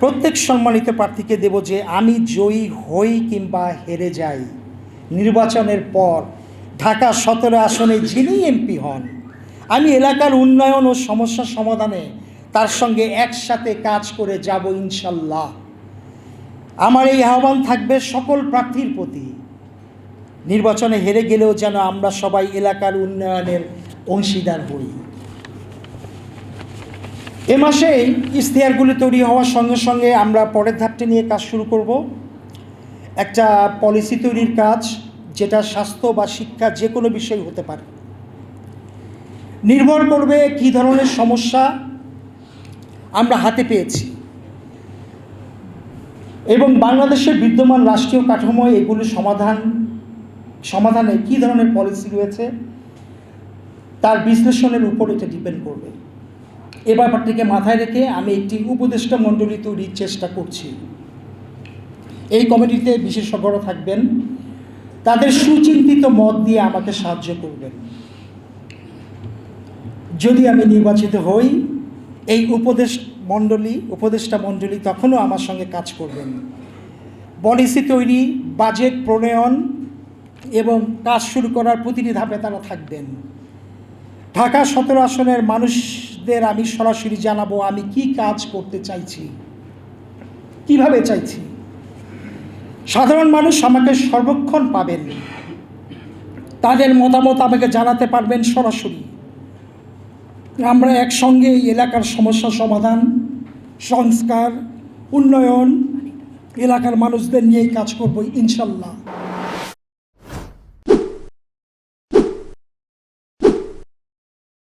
প্রত্যেক সম্মানিত প্রার্থীকে দেব যে আমি জয়ী হই কিংবা হেরে যাই। নির্বাচনের পর ঢাকা সতেরো আসনে যিনি এমপি হন, আমি এলাকার উন্নয়ন ও সমস্যা সমাধানে তার সঙ্গে একসাথে কাজ করে যাব ইনশাল্লাহ। আমার এই আহ্বান থাকবে সকল প্রার্থীর প্রতি। নির্বাচনে হেরে গেলেও যেন আমরা সবাই এলাকার উন্নয়নের অংশীদার হই। এ মাসেই ইশতেহারগুলি তৈরি হওয়ার সঙ্গে সঙ্গে আমরা পরের ধাপটি নিয়ে কাজ শুরু করব। একটা পলিসি তৈরির কাজ, যেটা স্বাস্থ্য বা শিক্ষা যে কোনো বিষয় হতে পারে। নির্ভর করবে কী ধরনের সমস্যা আমরা হাতে পেয়েছি। এবং বাংলাদেশের বিদ্যমান রাষ্ট্রীয় কাঠামোয় এগুলি সমাধান, সমাধানে কী ধরনের পলিসি রয়েছে, তার বিশ্লেষণের উপর এটা ডিপেন্ড করবে। এ ব্যাপারটিকে মাথায় রেখে আমি একটি উপদেষ্টা মণ্ডলী তৈরির চেষ্টা করছি। এই কমিটিতে বিশেষজ্ঞরা থাকবেন, তাদের সুচিন্তিত মত দিয়ে আমাকে সাহায্য করবেন। যদি আমি নির্বাচিত হই, এই উপদেশ মণ্ডলী, উপদেষ্টা মণ্ডলী তখনও আমার সঙ্গে কাজ করবেন। পলিসি তৈরি, বাজেট প্রণয়ন এবং কাজ শুরু করার প্রতিটি ধাপে তারা থাকবেন। ঢাকা সতেরো আসনের মানুষদের আমি সরাসরি জানাব, আমি কি কাজ করতে চাইছি? কীভাবে চাইছি? সাধারণ মানুষ আমাকে সর্বক্ষণ পাবেন। তাদের মতামত আমাকে জানাতে পারবেন সরাসরি। আমরা একসঙ্গে এই এলাকার সমস্যা সমাধান, সংস্কার, উন্নয়ন, এলাকার মানুষদের নিয়েই কাজ করব, ইনশাল্লাহ।